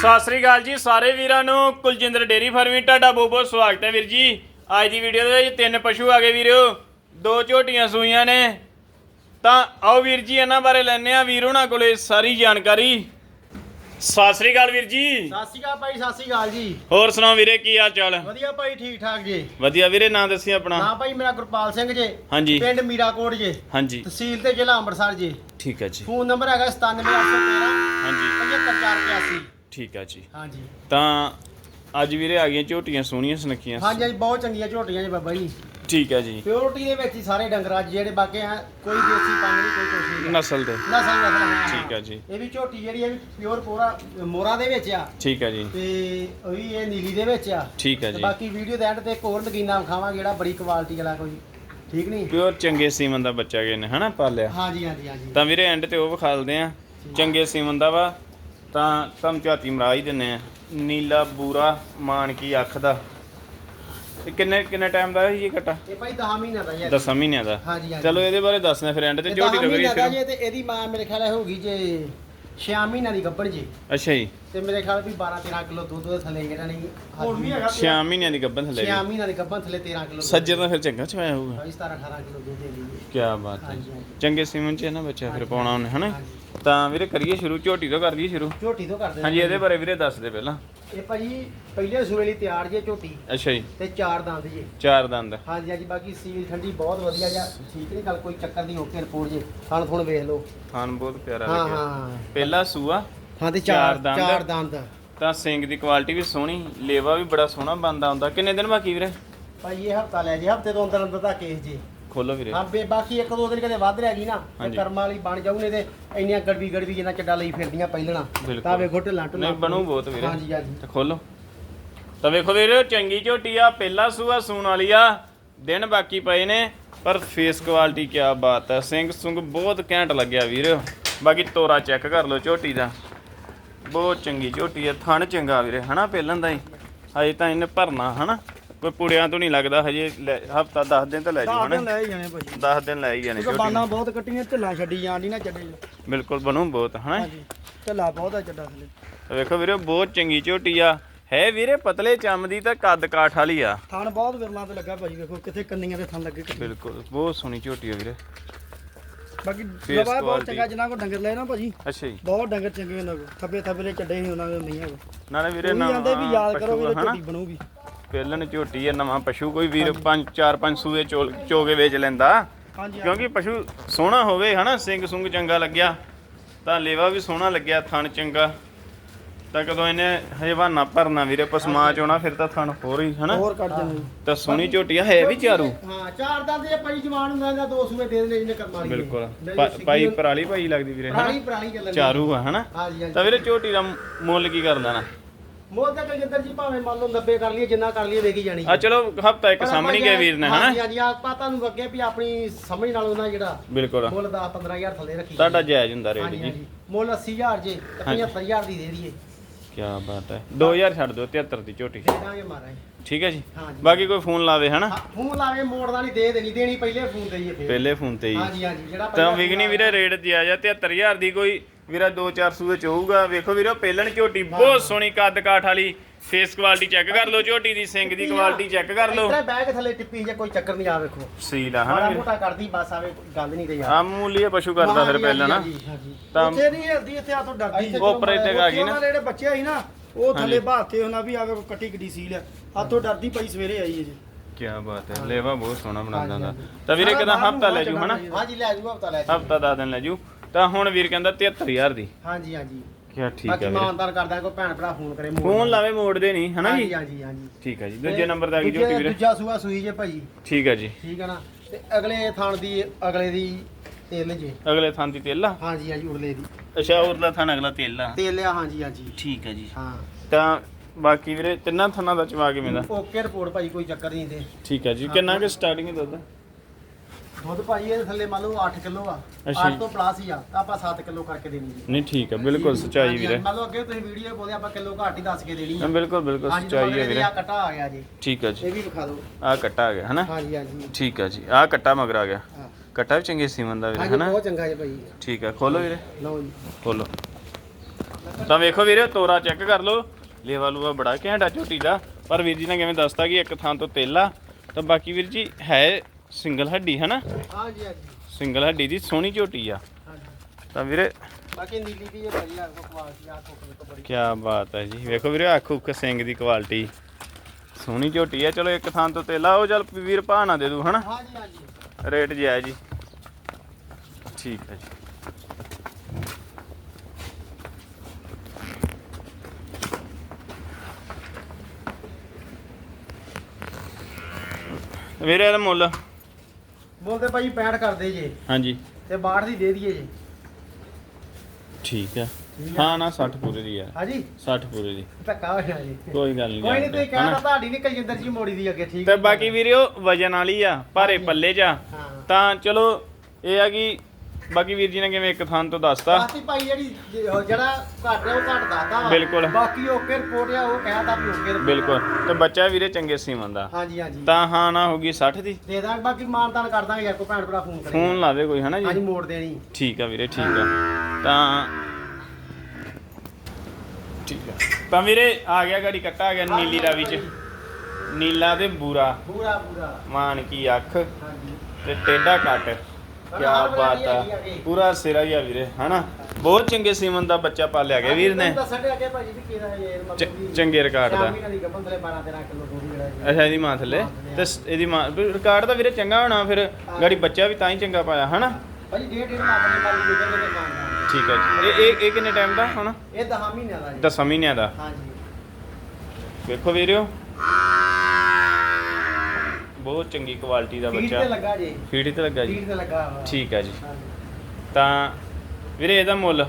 ਸਤਿ ਸ੍ਰੀ ਅਕਾਲ ਜੀ ਸਾਰੇ ਵੀਰਾਂ ਨੂੰ। ਕੁਲਜਿੰਦਰ ਡੇਰੀ ਫਾਰਮਿੰਗ ਤੁਹਾਡਾ ਬਹੁਤ ਬਹੁਤ ਸਵਾਗਤ ਹੈ ਵੀਰ ਜੀ। ਅੱਜ ਦੀ ਵੀਡੀਓ ਦੇ ਵਿੱਚ ਤਿੰਨ ਪਸ਼ੂ ਆ ਗਏ ਵੀਰੋ। ਦੋ ਝੋਟੀਆਂ ਸੂਈਆਂ ਨੇ। ਤਾਂ ਆਓ ਵੀਰ ਜੀ ਇਹਨਾਂ ਬਾਰੇ ਲੈਣੇ ਆ ਵੀਰ ਉਹਨਾਂ ਕੋਲੇ ਸਾਰੀ ਜਾਣਕਾਰੀ। ਸਤਿ ਸ੍ਰੀ ਅਕਾਲ ਵੀਰ ਜੀ। ਸਤਿ ਸ਼੍ਰੀ ਅਕਾਲ ਭਾਈ ਸਤਿ ਸ਼੍ਰੀ ਅਕਾਲ ਜੀ। ਹੋਰ ਸੁਣਾਓ ਵੀਰੇ ਕੀ ਹਾਲ ਚਾਲ? ਵਧੀਆ ਭਾਈ ਠੀਕ ਠਾਕ ਜੀ। ਵਧੀਆ ਵੀਰੇ ਨਾਂ ਦੱਸੀ ਆਪਣਾ। ਨਾਮ ਭਾਈ ਮੇਰਾ ਗੁਰਪਾਲ ਸਿੰਘ ਜੀ। ਹਾਂਜੀ। ਪਿੰਡ ਮੀਰਾਕੋਟ ਜੀ। ਹਾਂਜੀ। ਤਹਿਸੀਲ ਤੇ ਜ਼ਿਲ੍ਹਾ ਅੰਮ੍ਰਿਤਸਰ ਜੀ। ਠੀਕ ਹੈ ਜੀ। ਫੋਨ ਨੰਬਰ ਹੈਗਾ 97813 ਹਾਂਜੀ। 75481 ਠੀਕ ਹੈ ਜੀ। ਹਾਂਜੀ। ਤਾਂ ਅੱਜ ਵੀਰੇ ਆ ਗਈਆਂ ਝੋਟੀਆਂ ਸੋਹਣੀਆਂ ਸੁਨੱਖੀਆਂ। ਹਾਂਜੀ ਹਾਂਜੀ ਬਹੁਤ ਚੰਗੀਆਂ ਝੋਟੀਆਂ ਜੀ ਬਾਬਾ ਜੀ। ਠੀਕ ਹੈ ਜੀ। ਪਿਓਰਿਟੀ ਦੇ ਵਿੱਚ ਹੀ ਸਾਰੇ ਡੰਗਰ ਅੱਜ ਜਿਹੜੇ ਬਾਕੀ ਆ ਕੋਈ ਦੇਸੀ ਪੰਜ ਨਹੀਂ ਕੋਈ ਕੁਛ ਨਹੀਂ। ਨਸਲ ਦੇ। ਨਸਲ ਨਸਲ ਹਾਂ। ਠੀਕ ਹੈ ਜੀ। ਇਹ ਵੀ ਝੋਟੀ ਜਿਹੜੀ ਹੈ ਵੀ ਪਿਓਰ ਪੂਰਾ ਮੋਰਾ ਦੇ ਵਿੱਚ ਆ। ਠੀਕ ਹੈ ਜੀ। ਤੇ ਉਹ ਵੀ ਇਹ ਨੀਲੀ ਦੇ ਵਿੱਚ ਆ। ਠੀਕ ਹੈ ਤੇ ਜੀ। ਬਾਕੀ ਵੀਡੀਓ ਦੇ ਐਂਡ ਤੇ ਇੱਕ ਹੋਰ ਨਗੀਨਾ ਵਿਖਾਵਾਂਗੇ ਜਿਹੜਾ ਬੜੀ ਕੁਆਲਿਟੀ ਵਾਲਾ ਕੋਈ। ਠੀਕ ਨਹੀਂ? ਪਿਓਰ ਚੰਗੇ ਸੀਮਨ ਦਾ ਬੱਚਾ ਗਏ ਨੇ ਹਨਾ ਪਾਲਿਆ। ਹਾਂਜੀ ਹਾਂਜੀ ਹਾਂਜੀ। ਤਾਂ ਵੀਰੇ ਐਂਡ ਤੇ ਉਹ ਵਿਖਾਲਦੇ ਆ। ਚੰਗੇ ਸੀਮਨ ਦਾ ਵਾ। ਤਾਂ ਤੁਹਾਨੂੰ ਝਾਤੀ ਮਰਾ ਹੀ ਦਿੰਨੇ ਆ। ਨੀਲਾ ਬੂਰਾ ਮਾਨਕੀ ਅੱਖ ਦਾ। ਤੇ ਕਿੰਨੇ ਕਿੰਨੇ ਟਾਈਮ ਦਾ ਹੈ ਇਹ ਕਟਾ ਇਹ ਭਾਈ 10 ਮਹੀਨਿਆਂ ਦਾ ਜੀ। 10 ਮਹੀਨਿਆਂ ਦਾ। ਹਾਂਜੀ ਹਾਂਜੀ। ਚਲੋ ਇਹਦੇ ਬਾਰੇ ਦੱਸਣਾ ਫਿਰ ਐਂਡ ਤੇ ਮਹੀਨਿਆਂ ਦਾ ਸ਼ੁਰੂ ਜੀ ਤੇ ਇਹਦੀ ਮਾਂ ਮੇਰੇ ਖਿਆਲ ਹੈ ਹੋਗੀ ਜੇ 6 ਮਹੀਨਿਆਂ ਦੀ ਗੱਭਣ ਜੀ। ਅੱਛਾ ਜੀ। ਤੇ ਮੇਰੇ ਖਿਆਲ ਵੀ 12 13 ਕਿਲੋ ਦੁੱਧ ਦੇ ਥੱਲੇ ਜਿਹੜਾ ਨਹੀਂ ਹੁਣ ਵੀ ਹੈਗਾ 6 ਮਹੀਨਿਆਂ ਦੀ ਗੱਭਨ ਥੱਲੇ 6 ਵੀ। ਮਹੀਨਿਆਂ ਦੀ ਗੱਭਣ ਥੱਲੇ 13 ਕਿਲੋ ਸੱਜੇ ਤਾਂ ਫਿਰ ਚੰਗਾ ਚਵਾਇਆ ਹੋਊਗਾ। 17 18 ਕਿਲੋ ਦੁੱਧ ਦੇ ਦੀ ਕੀ ਬਾਤ ਹੈ ਚੰਗੇ ਸੀਮਨ ਚ ਹੈ ਨਾ ਬੱਚਾ ਫਿਰ। ਪਾਉਣਾ ਉਹਨੇ ਹਨਾ। ਤਾਂ ਵੀਰੇ ਕਰੀਏ ਸ਼ੁਰੂ ਝੋਟੀ ਤੋਂ ਕਰ ਲਈਏ ਸ਼ੁਰੂ। ਝੋਟੀ ਤੋਂ ਕਰਦੇ ਹਾਂਜੀ ਇਹਦੇ ਬਾਰੇ ਵੀਰੇ ਦੱਸ ਦੇ ਪਹਿਲਾਂ। ਇਹ ਭਾਜੀ ਪਹਿਲੇ ਸੂਏ ਲਈ ਤਿਆਰ ਜੇ ਝੋਟੀ। ਅੱਛਾ ਜੀ। ਤੇ ਚਾਰ ਦੰਦ ਜੀ। ਚਾਰ ਦੰਦ। ਹਾਂਜੀ ਹਾਂਜੀ ਬਾਕੀ ਸੀਲ ਠੰਡੀ ਬਹੁਤ ਵਧੀਆ ਜਾਂ ਠੀਕ ਨਹੀਂ ਗੱਲ ਕੋਈ ਚੱਕਰ ਨਹੀਂ ਓਕੇ ਰਿਪੋਰਟ ਜੇ। ਖਾਣ ਥੋਣ ਵੇਖ ਲਓ। ਖਾਨ ਬਹੁਤ ਪਿਆਰਾ ਹਾਂ ਲੱਗਿਆ। ਹਾਂ। ਪਹਿਲਾ ਸੂਆ ਹਾਂ ਤੇ ਚਾਰ ਚਾਰ ਦੰਦ। ਤਾਂ ਸਿੰਘ ਦੀ ਕੁਆਲਿਟੀ ਵੀ ਸੋਹਣੀ ਲੇਵਾ ਵੀ ਬੜਾ ਸੋਹਣਾ ਬੰਦਾ ਹੁੰਦਾ। ਕਿੰਨੇ ਦਿਨ ਬਾਕੀ ਵੀਰੇ? ਭਾਈ ਇਹ ਹਫਤਾ ਲੈ ਜੀ ਹਫ਼ਤੇ ਤੋਂ ਅੰਦਰ ਅੰਦਰ ਦਾ ਕੇਸ ਜੀ। ਖੋਲੋ ਵੀਰੇ। ਹਾਂ ਬੇ ਬਾਕੀ ਇੱਕ ਦੋ ਦਿਨ ਕਦੇ ਵੱਧ ਰਹਿ ਗਈ ਨਾ ਤੇ ਹਾਂਜੀ। ਕਰਮਾਂ ਵਾਲੀ ਬਣ ਜਾਊ ਨੇ ਤੇ ਇੰਨੀਆਂ ਗੜਵੀ ਗੜਵੀ ਜਿੰਨਾ ਚੱਡਾ ਲਈ ਫਿਰਦੀਆਂ ਪਹਿਲਣਾ। ਬਿਲਕੁਲ। ਤਾਂ ਵੇਖੋ ਢਿੱਲਾਂ ਢੁੱਲਾਂ ਨਹੀਂ ਬਣੂ ਬਹੁਤ ਵੀਰੇ। ਹਾਂਜੀ ਹਾਂਜੀ। ਤੇ ਖੋਲੋ। ਤਾਂ ਵੇਖੋ ਵੀਰੇ ਚੰਗੀ ਝੋਟੀ ਆ ਪਹਿਲਾ ਸੂਆ ਸੂਣ ਵਾਲੀ ਆ। ਦਿਨ ਬਾਕੀ ਪਏ ਨੇ ਪਰ ਫੇਸ ਕੁਆਲਿਟੀ ਕੀ ਬਾਤ ਹੈ ਸਿੰਘ ਸੁੰਗ ਬਹੁਤ ਘੈਂਟ ਲੱਗਿਆ ਵੀਰ। ਬਾਕੀ ਤੋਰਾ ਚੈੱਕ ਕਰ ਲਓ ਝੋਟੀ ਦਾ। ਬਹੁਤ ਚੰਗੀ ਝੋਟੀ ਆ ਥਣ ਚੰਗਾ ਵੀਰੇ ਹਨਾ ਪਹਿਲਾਂ ਦਾ ਹੀ। ਹਜੇ ਤਾਂ ਇਹਨੇ ਭਰਨਾ ਹਨਾ। ਕੋਈ ਪੁੜਿਆਂ ਤੋਂ ਨਹੀਂ ਲੱਗਦਾ ਹਜੇ ਹਫਤਾ 10 ਦਿਨ ਤਾਂ ਲੈ ਜਾਓ ਹਨਾ। ਲੈ ਹੀ ਜਾਣੇ ਭਾਜੀ। 10 ਦਿਨ ਲੈ ਹੀ ਜਾਣੇ ਕਿਉਂਕਿ ਝੋਟੀ ਬਾਣਾ ਨੂੰ। ਬਹੁਤ ਕੱਟੀਆਂ ਢਿੱਲਾਂ ਛੱਡੀ ਜਾਂਦੀ ਨਾ ਚੱਡੇ ਬਿਲਕੁਲ ਬਣੂ ਬਹੁਤ ਹਨਾ। ਹਾਂਜੀ ਢਿੱਲਾ ਬਹੁਤ ਆ ਚੱਡਾ ਥੱਲੇ। ਵੇਖੋ ਵੀਰੇ ਬਹੁਤ ਚੰਗੀ ਝੋਟੀ ਆ। ਹੈ ਵੀਰੇ ਪਤਲੇ ਚੰਮ ਦੀ ਤਾਂ ਕੱਦ ਕਾਠ ਵਾਲੀ ਆ। ਥਣ ਬਹੁਤ ਵਿਰਲਾ ਤੇ ਲੱਗਾ ਭਾਜੀ ਵੇਖੋ ਕਿੱਥੇ ਕੰਨੀਆਂ ਤੇ ਥਣ ਲੱਗੇ। ਬਿਲਕੁਲ ਬਹੁਤ ਸੋਹਣੀ ਝੋਟੀ ਆ ਵੀਰੇ। ਬਾਕੀ ਲਵਾ ਬਹੁਤ। ਚੰਗਾ ਜਿਨ੍ਹਾਂ ਕੋ ਡੰਗਰ ਨਾ ਭਾਜੀ। ਅੱਛਾ ਜੀ। ਬਹੁਤ ਡੰਗਰ ਚੰਗੇ ਉਹਨਾਂ ਕੋ ਥੱਬੇ ਥੱਬੇ ਚੱਡੇ ਸੀ ਉਹਨਾਂ ਦੇ ਨਹੀਂ ਹੈਗੇ। ਨਾਲੇ ਵੀਰੇ ਵੀ ਨਾ ਜਾਂਦੇ ਵੀ ਯਾਦ ਤੇ ਹਨਾ। ਝੋਟੀ ਬਣੂਗੀ। ਪਹਿਲਣ ਝੋਟੀ ਆ ਨਵਾਂ ਪਸ਼ੂ ਕੋਈ ਵੀਰ ਪੰਜ ਚਾਰ ਪੰਜ ਸੂਏ ਚੋਲ ਚੋਗੇ ਵੇਚ ਲੈਂਦਾ। ਕਿਉਂਕਿ ਪਸ਼ੂ ਸੋਹਣਾ ਹੋਵੇ ਹਨਾ ਸਿੰਘ ਸੁੰਗ ਚੰਗਾ ਲੱਗਿਆ ਤਾਂ ਲੇਵਾ ਵੀ ਸੋਹਣਾ ਲੱਗਿਆ ਥਣ ਚੰਗਾ। ਤਾਂ ਕਦੋਂ ਇਹਨੇ ਹਜੇ ਬਹਾਨਾ ਭਰਨਾ ਵੀਰੇ ਪਸਮਾ ਚੋਣਾ ਫਿਰ ਤਾਂ ਥਣ ਹੋਰ ਹੀ ਹਨਾ। ਹੋਰ ਕੱਢ ਜਾਣਾ ਤਾਂ ਸੋਹਣੀ ਝੋਟੀ ਹੈ ਵੀ ਚਾਰੂ? ਹਾਂ ਚਾਰ ਦੰਦ ਇਹ ਭਾਈ ਜਵਾਨ ਹੁੰਦਾ ਇਹਦਾ ਦੋ ਸੂਏ ਦੇ ਦੇਣੇ ਜਿਹਨੇ ਕਰਮ ਵਾਲੀ। ਬਿਲਕੁਲ। ਪਾਈ ਪਰਾਲੀ ਭਾਈ ਲੱਗਦੀ ਵੀਰੇ ਹਨਾ? ਪੁਰਾਣੀ ਚੱਲਣ। ਚਾਰੂ ਆ ਹਨਾ? ਤਾਂ ਵੀਰੇ ਝੋਟੀ ਦਾ ਮੁੱਲ ਕੀ ਕਰ ਲੈਣਾ ਮੋਹ ਤਾਂ ਕਲਜਿੰਦਰ ਜੀ ਭਾਵੇਂ ਮੰਨ ਲਓ 90 ਕਰ ਲਈਏ ਜਿੰਨਾ ਕਰ ਲਈਏ ਵੇਖੀ ਜਾਣੀ ਆ ਚਲੋ ਹਫਤਾ ਇੱਕ ਪਰ ਸਾਹਮਣੇ ਆਪਾਂ ਗਿਆ ਵੀਰ ਨੇ ਹਨਾ? ਹਾਂਜੀ ਹਾਂਜੀ ਆਪਾਂ ਤੁਹਾਨੂੰ ਅੱਗੇ ਵੀ ਆਪਣੀ ਸਮਝ ਨਾਲ ਉਹਨਾਂ ਜਿਹੜਾ ਬਿਲਕੁਲ। ਮੁੱਲ ਦਾ 15000 ਥੱਲੇ ਰੱਖੀ ਤੁਹਾਡਾ ਜਾਇਜ਼ ਹੁੰਦਾ ਰੇਟ ਹਾਂਜੀ ਜੀ। ਹਾਂਜੀ। ਮੁੱਲ 80000 ਜੇ ਤੇ ਹਾਂਜੀ। 75000 ਦੀ ਦੇ ਦਈਏ। ਕੀ ਬਾਤ ਹੈ। 2000 ਛੱਡ ਦਿਓ 73 ਦੀ ਝੋਟੀ। ਠੀਕ ਹੈ ਜੀ। ਬਾਕੀ ਕੋਈ ਫੋਨ ਲਾਵੇ ਹਨਾ? ਹਾਂ, ਫੋਨ ਲਾਵੇ ਮੋੜਦਾ ਨਹੀਂ ਦੇ ਦੇਣੀ ਦੇਣੀ ਪਹਿਲੇ ਫੋਨ ਤੇ ਹੀ ਹੈ ਫਿਰ। ਪਹਿਲੇ ਫੋਨ ਤੇ ਹੀ। ਹਾਂਜੀ ਹਾਂਜੀ ਜਿਹੜਾ ਤਾਂ ਪਹਿਲਾ ਵਿਗਨੀ ਫੋਨ ਵੀਰੇ ਰੇਟ ਦਿਆ ਜਾ 73000 ਦੀ ਕੋਈ ਵੀਰਾ 2-4 ਸੂਏ ਚ ਹੋਊਗਾ। ਵੇਖੋ ਵੀਰੋ ਪਹਿਲਣ ਝੋਟੀ ਬਹੁਤ ਸੋਹਣੀ ਕੱਦ ਕਾਠ ਵਾਲੀ। ਫੇਸ ਕੁਆਲਿਟੀ ਚੈੱਕ ਕਰ ਲਓ ਝੋਟੀ ਦੀ ਸਿੰਘ ਦੀ ਕੁਆਲਿਟੀ ਚੈੱਕ ਕਰ ਲਓ। ਇਤਰਾ ਬੈਗ ਥੱਲੇ ਟਿੱਪੀ ਜੇ ਕੋਈ ਚੱਕਰ ਨਹੀਂ ਆ ਵੇਖੋ। ਸੀਲ ਆ ਮਾੜਾ ਹਨਾ ਮੋਟਾ ਕਰਦੀ ਬਸ ਆਵੇ ਗੱਲ ਨਹੀਂ ਯਾਰ। ਆ ਮੂਲੀਏ ਪਸ਼ੂ ਕਰਦਾ ਫਿਰ ਪਹਿਲਾਂ ਨਾ। ਤਾਂ ਉੱਥੇ ਨਹੀਂ ਹਿਲਦੀ ਇੱਥੇ ਆ ਤੋਂ ਡਰਦੀ ਉਹ ਉੱਪਰ ਇੱਥੇ ਆ ਗਈ ਨਾ। ਉਹਨਾਂ ਦੇ ਜਿਹੜੇ ਬੱਚੇ ਸੀ ਨਾ ਉਹ। ਥੱਲੇ ਬਾਤੇ ਉਹਨਾਂ ਵੀ ਆਵੇ ਕੱਟੀ ਕੱਟੀ ਸੀਲ ਆ। ਹੱਥੋਂ ਡਰਦੀ ਪਈ ਸਵੇਰੇ ਆਈ ਹੈ ਜੀ। ਕੀ ਬਾਤ ਹੈ ਲੇਵਾ ਬਹੁਤ ਸੋਹਣਾ ਬਣਾਉਂਦਾ ਦਾ। ਤਾਂ ਵੀਰੇ ਨੂੰ ਹਫਤਾ ਲੈ ਜੂ ਹਨਾ? ਲੱਗਦਾ। ਹਾਂਜੀ ਲੈ ਜੂਗਾ ਹਫਤਾ ਲੈ ਜੂ। ਹਫਤਾ 10 ਦਿਨ ਲੈ ਜੂ। ਤਾਂ ਹੁਣ ਵੀਰ ਕਹਿੰਦਾ 73000 ਦੀ। ਹਾਂਜੀ ਹਾਂਜੀ। ਕੀ ਠੀਕ ਬਾਕੀ ਹੈ ਵੀਰੇ ਕਰਦਾ ਕੋਈ ਭੈਣ ਭਰਾ ਫੋਨ ਕਰੇ ਫੋਨ ਲਾਵੇ ਮੋੜਦੇ ਨਹੀਂ ਹਨਾ ਜੀ? ਹਾਂਜੀ ਹਾਂਜੀ ਹਾਂਜੀ। ਠੀਕ ਹੈ ਜੀ। ਦੂਜੇ ਨੰਬਰ ਤੇ ਆ ਗਈ ਝੋਟੀ ਦੂਜੇ- ਵੀਰੇ। ਦੂਜਾ ਸੂਆ ਸੂਈ ਜੇ ਭਾਜੀ ਠੀਕ ਹੈ ਜੀ। ਠੀਕ ਹੈ ਨਾ। ਤੇ ਅਗਲੇ ਥਾਣ ਦੀ ਅਗਲੇ ਦੀ ਤੇਲ ਜੇ। ਅਗਲੇ ਥਾਂ ਦੀ ਤੇਲਾ ਹਾਂਜੀ ਹਾਂਜੀ ਉਰਲੇ ਦੀ। ਅੱਛਾ ਉਰਲਾ ਥਾਂ ਅਗਲਾ ਤੇਲਾ ਤੇਲ ਲਿਆ ਹਾਂਜੀ ਹਾਂਜੀ। ਠੀਕ ਹੈ ਜੀ। ਹਾਂ। ਤਾਂ ਬਾਕੀ ਵੀਰੇ ਤਿੰਨਾਂ ਥਾਂ ਦਾ ਚਵਾ ਕਿਵੇਂ ਦਾ? ਓਕੇ ਰਿਪੋਰਟ ਭਾਜੀ ਕੋਈ ਚੱਕਰ ਨਹੀਂ ਤੇ ਠੀਕ ਹੈ ਜੀ। ਕਿੰਨਾ ਕਿ ਸਟਾਰਟਿੰਗ ਦੁੱਧ? ਦੁੱਧ ਭਾਜੀ ਇਹਦੇ ਥੱਲੇ ਮੰਨ ਲਓ 8 ਕਿਲੋ ਆ ਅੱਛਾ 8 ਜੀ। ਤੋਂ ਪਲੱਸ ਹੀ ਆ ਤਾਂ ਆਪਾਂ 7 ਕਿਲੋ ਕਰਕੇ ਦੇਣੀ ਜੀ। ਨਹੀਂ ਠੀਕ ਹੈ ਬਿਲਕੁਲ ਸਚਾਈ ਵੀਰੇ। ਮੰਨ ਲਓ ਅੱਗੇ ਤੁਸੀਂ ਵੀਡੀਓ ਬੋਲੇ ਆਪਾਂ ਕਿਲੋ ਘੱਟ ਹੀ ਦੱਸ ਕੇ ਦੇਣੀ ਹਾਂ, ਆ ਬਿਲਕੁਲ ਬਿਲਕੁਲ ਹਾਂਜੀ ਸਚਾਈ ਹੈ ਵੀਰੇ। ਆ ਕਟਾ ਆ ਗਿਆ ਜੀ। ਠੀਕ ਹੈ ਜੀ। ਇਹ ਵੀ ਵਿਖਾ ਦਿਓ। ਆ ਕੱਟਾ ਆ ਗਿਆ ਹਨਾ? ਹਾਂਜੀ ਹਾਂਜੀ। ਠੀਕ ਹੈ ਜੀ ਆ ਕੱਟਾ ਮਗਰ ਆ ਗਿਆ। ਹਾਂ। ਕੱਟਾ ਵੀ ਚੰਗੇ ਸੀਮਨ ਦਾ ਵੀਰੇ ਹਾਂਜੀ ਹਨਾ? ਬਹੁਤ ਚੰਗਾ ਜੀ ਭਾਈ। ਠੀਕ ਹੈ ਖੋਲੋ ਵੀਰੇ। ਲਓ ਜੀ। ਖੋਲੋ। ਤਾਂ ਵੇਖੋ ਵੀਰੇ ਤੋਰਾ ਚੈੱਕ ਕਰ ਲਓ। ਲੇਵਾ ਲੂਆ ਬੜਾ ਘੈਂਟਾ ਝੋਟੀ ਦਾ। ਪਰ ਵੀਰ ਜੀ ਨੇ ਕਿਵੇਂ ਦੱਸਤਾ ਕਿ ਇੱਕ ਥਾਂ ਤੋਂ ਤੇਲਾ ਤਾਂ ਬਾਕੀ ਵੀਰ ਜੀ ਹੈ ਸਿੰਗਲ ਹੱਡੀ ਹਨਾ? ਹਾਂਜੀ ਹਾਂਜੀ। ਸਿੰਗਲ ਹੱਡੀ ਦੀ ਸੋਹਣੀ ਝੋਟੀ ਆ। ਤਾਂ ਵੀਰੇ ਬਾਕੀ ਨੀਲੀ ਵੀ ਇਹ ਬੜੀ ਆ ਕੋ ਕੁਆਲਿਟੀ ਆ ਕੋ ਕੋ ਬੜੀ ਕੀ ਬਾਤ ਹੈ ਜੀ। ਵੇਖੋ ਵੀਰੇ ਅੱਖ ਉੱਖ ਸਿੰਘ ਦੀ ਕੁਆਲਿਟੀ ਸੋਹਣੀ ਝੋਟੀ ਆ। ਚਲੋ ਇੱਕ ਥਾਂ ਤੋਂ ਤੇਲਾ ਉਹ ਚੱਲ ਵੀਰ ਭਾ ਨਾ ਦੇ ਦੂ ਹਨਾ? ਹਾਂਜੀ ਹਾਂਜੀ। ਰੇਟ ਜਾਇਜ਼ ਜੀ। ਠੀਕ ਹੈ ਜੀ। ਵੀਰੇ ਇਹਦਾ ਮੁੱਲ ਬੋਲਦੇ ਭਾਈ 65 ਕਰਦੇ ਜੇ। ਹਾਂਜੀ। ਤੇ 62 ਦੀ ਦੇ ਦਈਏ ਜੇ। ਠੀਕ ਹੈ ਠੀਕ ਆ। ਹਾਂ ਨਾ 60 ਪੂਰੇ ਦੀ ਆ। ਹਾਂਜੀ। 60 ਪੂਰੇ ਦੀ। ਧੱਕਾ ਹੋਇਆ ਜੀ। ਕੋਈ ਗੱਲ ਨਹੀਂ ਕੋਈ ਨਹੀਂ ਤੁਸੀਂ ਕਹਿਣਾ ਤੁਹਾਡੀ ਨਹੀਂ ਕਲਜਿੰਦਰ ਜੀ ਮੋੜੀ ਦੀ ਅੱਗੇ ਠੀਕ ਤੇ ਹੈ। ਬਾਕੀ ਵੀਰੇ ਉਹ ਵਜਨ ਵਾਲੀ ਆ ਭਾਰੇ। ਪੱਲੇ 'ਚ ਆ। ਹਾਂ। ਤਾਂ ਚਲੋ ਇਹ ਆ ਕਿ ਬਾਕੀ ਵੀਰ ਜੀ ਨੇ ਕਿਵੇਂ ਇੱਕ ਥਾਂ ਤੋਂ ਦੱਸਤਾ? ਬਾਕੀ ਭਾਈ ਜਿਹੜੀ ਜਿਹੜਾ ਘੱਟ ਹੈ ਉਹ ਘੱਟ ਦੱਸਦਾ ਵਾ। ਬਿਲਕੁਲ। ਬਾਕੀ ਓਕੇ ਰਿਪੋਰਟ ਆ ਉਹ ਕਹਿਤਾ ਵੀ ਓਕੇ ਰਿਪੋਰਟ ਬਿਲਕੁਲ। ਤੇ ਬੱਚਾ ਵੀਰੇ ਚੰਗੇ ਸੀਮਨ ਦਾ। ਹਾਂਜੀ ਹਾਂਜੀ। ਤਾਂ ਹਾਂ ਨਾ ਹੋਗੀ 60 ਦੀ। ਦੇ ਦਾਂਗੇ ਬਾਕੀ ਮਾਨਤਾਨ ਕਰ ਦਾਂਗੇ ਯਾਰ ਕੋ ਭੈਣ ਭਰਾ ਫੋਨ ਕਰੇ। ਫੋਨ ਲਾ ਦੇ ਕੋਈ ਹਨਾ ਹਾਂਜੀ ਜੀ ਮੋੜ ਦੇਣੀ। ਠੀਕ ਆ ਵੀਰੇ ਠੀਕ ਆ। ਤਾਂ ਠੀਕ ਆ। ਤਾਂ ਵੀਰੇ ਆ ਗਿਆ ਗਾੜੀ ਕੱਟਾ ਆ ਗਿਆ ਨੀਲੀ ਰਾਵੀ ਚ। ਨੀਲਾ ਤੇ ਬੂਰਾ। ਪੂਰਾ ਪੂਰਾ ਮਾਨ ਕੀ ਅੱਖ। ਹਾਂਜੀ। ਤੇ ਟੇਡਾ ਕੱਟ। ਕੀ ਬਾਤ ਆ। ਪੂਰਾ ਸਿਰਾ ਹੀ ਆ ਵੀਰੇ ਹਨਾ? ਬਹੁਤ ਚੰਗੇ ਸੀਮਨ ਦਾ ਬੱਚਾ ਪਾਲਿਆ ਗਿਆ ਵੀਰ ਨੇ। ਦੱਸਣ ਅੱਗੇ ਭਾਜੀ ਵੀ ਕਿਹਦਾ ਇਹ ਚ- ਮਤਲਬ ਕਿ ਚੰਗੇ ਰਿਕਾਰਡ ਦਾ। ਸ਼ਾਮੀ ਨਾਲ ਹੀ ਗੱਭਣ ਥੱਲੇ 12 13 ਕਿਲੋ ਦੁੱਧ ਜਿਹੜਾ ਹੈ। ਅੱਛਾ ਇਹਦੀ ਮਾਂ ਥੱਲੇ? ਤੇ ਇਹਦੀ ਮਾਂ ਰਿਕਾਰਡ ਤਾਂ ਵੀਰੇ ਚੰਗਾ ਹੋਣਾ ਫਿਰ ਗਾੜੀ ਬੱਚਾ ਵੀ ਤਾਂ ਹੀ ਚੰਗਾ ਪਾਇਆ ਹਨਾ? ਭਾਜੀ ਡੇਢ ਡੇਢ ਲੱਖ ਦੀ ਮਾਲੀ ਦੇ ਦੇ ਦੁਕਾਨ ਠੀਕ ਆ ਜੀ। ਇਹ ਇਹ ਇਹ ਕਿੰਨੇ ਟਾਈਮ ਦਾ ਹੁਣ? ਇਹ 10 ਮਹੀਨਿਆਂ ਦਾ ਜੀ। 10 ਮਹੀਨਿਆਂ ਦਾ। ਹਾਂਜੀ। ਵੇਖੋ ਵੀਰਿਓ। ਬਹੁਤ ਚੰਗੀ ਕੁਆਲਿਟੀ ਦਾ ਫੀਡ ਬੱਚਾ। ਤੇ ਲੱਗਾ ਜੀ। ਫੀਡ ਤੇ ਲੱਗਾ ਜੀ। ਫੀਡ ਤੇ ਲੱਗਾ ਵਾ। ਠੀਕ ਹੈ ਜੀ। ਹਾਂਜੀ। ਤਾਂ ਵੀਰੇ ਇਹਦਾ ਮੁੱਲ?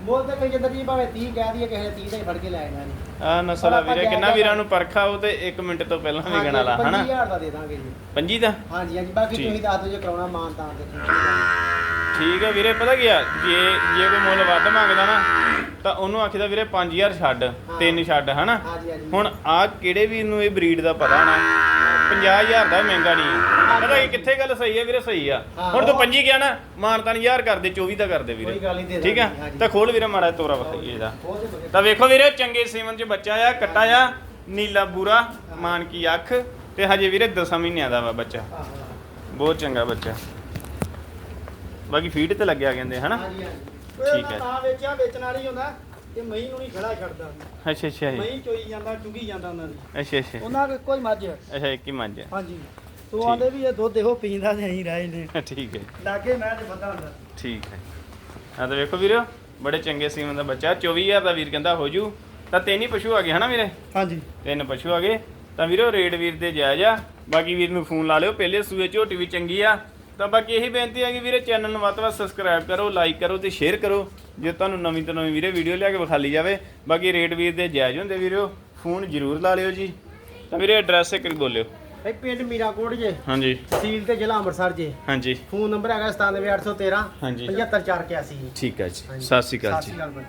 ਮੁੱਲ ਤਾਂ ਕਈ ਜਿੰਦਰ ਜੀ ਭਾਵੇਂ 30 ਕਹਿ ਦਈਏ ਕਿਸੇ ਨੇ 30 ਦਾ ਹੀ ਫੜ ਕੇ ਲੈ ਆਣਾ ਜੀ। ਆ ਨਸਲ ਆ ਵੀਰੇ ਕਿੰਨਾ ਵੀਰਾਂ ਨੂੰ ਪਰਖਾ ਉਹ ਤੇ 1 ਮਿੰਟ ਤੋਂ ਪਹਿਲਾਂ ਵਿਕਣ ਵਾਲਾ ਹਨਾ? 25000 ਦਾ ਦੇ ਦਾਂਗੇ ਜੀ। ਪੰਜੀ ਦਾ? ਹਾਂਜੀ ਹਾਂਜੀ ਬਾਕੀ ਠੀਕ। ਤੁਸੀਂ ਦੱਸ ਦਿਓ ਜੇ ਕਰਾਉਣਾ ਮਾਨ ਤਾਂ ਤੇ ਠੀਕ ਹੈ। ਠੀਕ ਹੈ ਵੀਰੇ ਪਤਾ ਕੀ ਆ? ਜੇ ਜੇ ਕੋਈ ਮੁੱਲ ਵੱਧ ਮੰਗਦਾ ਨਾ ਤਾਂ ਉਹਨੂੰ ਆਖੀਦਾ ਵੀਰੇ 5000 ਛੱਡ ਤਿੰਨ ਛੱਡ ਹਨਾ? ਹਾਂਜੀ ਹਾਂਜੀ। ਹੁਣ ਆ ਕਿਹੜੇ ਵੀਰ ਨੂੰ ਇਹ ਬਰੀਡ ਦਾ ਪਤਾ ਨਾ 50000 ਦਾ ਮਹਿੰਗਾ ਨਹੀਂ। ਪਤਾ ਕੀ ਕਿੱਥੇ ਗੱਲ ਸਹੀ ਹੈ ਵੀਰੇ ਸਹੀ ਆ। ਹੁਣ ਤੂੰ 25 ਗਿਆ ਨਾ ਮਾਨਤਾਨ 1000 ਕਰਦੇ 24 ਦਾ ਕਰਦੇ ਵੀਰੇ। ਕੋਈ ਗੱਲ ਨਹੀਂ ਦੇ ਠੀਕ ਆ? ਦਾਂਗੇ। ਤਾਂ ਖੋਲ ਵੀਰੇ ਮਾੜਾ ਜਿਹਾ ਤੋਰਾ ਵਿਖਾਈਏ ਇਹਦਾ। ਤਾਂ ਵੇਖੋ ਵੀਰੇ ਚੰਗੇ ਸੀਮਨ ਚ ਬੱਚਾ ਆ ਕੱਟਾ ਆ ਨੀਲਾ ਬੂਰਾ ਮਾਨ ਕੀ ਅੱਖ ਤੇ ਹਜੇ ਵੀਰੇ 10 ਮਹੀਨਿਆਂ ਦਾ ਵਾ ਬੱਚਾ। ਬਹੁਤ ਚੰਗਾ ਬੱਚਾ। ਬਾਕੀ ਫੀਡ ਤੇ ਲੱਗਿਆ ਕਹਿੰਦੇ ਹਨਾ? ਠੀਕ। ਹੈ। ਤਾਂ ਵੇਚਿਆ ਵੇਚਣ ਵਾਲੀ ਹੁੰਦਾ। ਤੇ ਮਹੀਂ ਨੂੰ ਨਹੀਂ ਖੜਾ ਛੱਡਦਾ ਅੱਛਾ ਅੱਛਾ ਜੀ। ਮਹੀਂ ਚੋਈ ਜਾਂਦਾ ਚੁਗੀ ਜਾਂਦਾ ਉਹਨਾਂ ਦੀ। ਅੱਛਾ ਅੱਛਾ। ਉਹਨਾਂ ਕੋਲ ਕੋਈ ਮੱਝ ਹੈ। ਅੱਛਾ ਇੱਕ ਹੀ ਮੰਜ ਹਾਂਜੀ। ਤੂੰ ਠੀਕ। ਆਂਦੇ ਵੀ ਇਹ ਦੁੱਧ ਇਹੋ ਪੀਂਦਾ ਤੇ ਅਸੀਂ ਰਹੇ ਨੇ ਠੀਕ ਹੈ ਲਾਗੇ ਮੈਂ ਤੇ ਪਤਾ ਹੁੰਦਾ। ਠੀਕ ਹੈ। ਹਾਂ ਤਾਂ ਵੇਖੋ ਵੀਰੇ ਬੜੇ ਚੰਗੇ ਸੀਮਨ ਦਾ ਬੱਚਾ। 24000 ਦਾ ਵੀਰ ਕਹਿੰਦਾ ਹੋ ਜੂ ਤਾਂ ਤਿੰਨ ਹੀ ਪਸ਼ੂ ਆ ਗਏ ਹਨਾ ਵੀਰੇ? ਹਾਂਜੀ। ਤਿੰਨ ਪਸ਼ੂ ਆ ਗਏ। ਤਾਂ ਵੀਰੋ ਰੇਡ ਵੀਰ ਦੇ ਜਾਇਜ਼ ਆ। ਬਾਕੀ ਵੀਰ ਨੂੰ ਫੋਨ ਲਾ ਲਿਓ। ਪਹਿਲੇ ਸੂਏ ਝੋਟੀ ਵੀ ਚੰਗੀ ਆ। ਤਾਂ ਬਾਕੀ ਇਹੀ ਬੇਨਤੀ ਹੈ ਕਿ ਵੀਰੇ ਚੈਨਲ ਨੂੰ ਵੱਧ ਤੋਂ ਵੱਧ ਸਬਸਕ੍ਰਾਈਬ ਕਰੋ ਲਾਈਕ ਕਰੋ ਤੇ ਸ਼ੇਅਰ ਕਰੋ ਜੇ ਤੁਹਾਨੂੰ ਨਵੀਂ ਤੋਂ ਨਵੀਂ ਵੀਰੇ ਵੀਡੀਓ ਲਿਆ ਕੇ ਵਿਖਾਲੀ ਜਾਵੇ। ਬਾਕੀ ਰੇਡ ਵੀਰ ਦੇ ਜਾਇਜ਼ ਹੁੰਦੇ ਵੀਰੋ ਫੋਨ ਜ਼ਰੂਰ ਲਾ ਲਿਓ ਜੀ। ਤਾਂ ਵੀਰੇ ਐਡਰੈਸ ਇੱਕ ਬੋਲਿਓ। ਇਹ ਪਿੰਡ ਮੀਰਾਕੋਟ ਜੇ। ਹਾਂਜੀ। ਤਹਿਸੀਲ ਤੇ ਜ਼ਿਲ੍ਹਾ ਅੰਮ੍ਰਿਤਸਰ ਜੇ। ਹਾਂਜੀ। ਫੋਨ ਨੰਬਰ ਹੈਗਾ 97813 ਹਾਂਜੀ। 75481 ਠੀਕ ਹੈ ਜੀ। ਸਤਿ ਸ਼੍ਰੀ ਅਕਾਲ ਸਤਿ ਜੀ। ਸ਼੍ਰੀ ਅਕਾਲ ਬਾਈ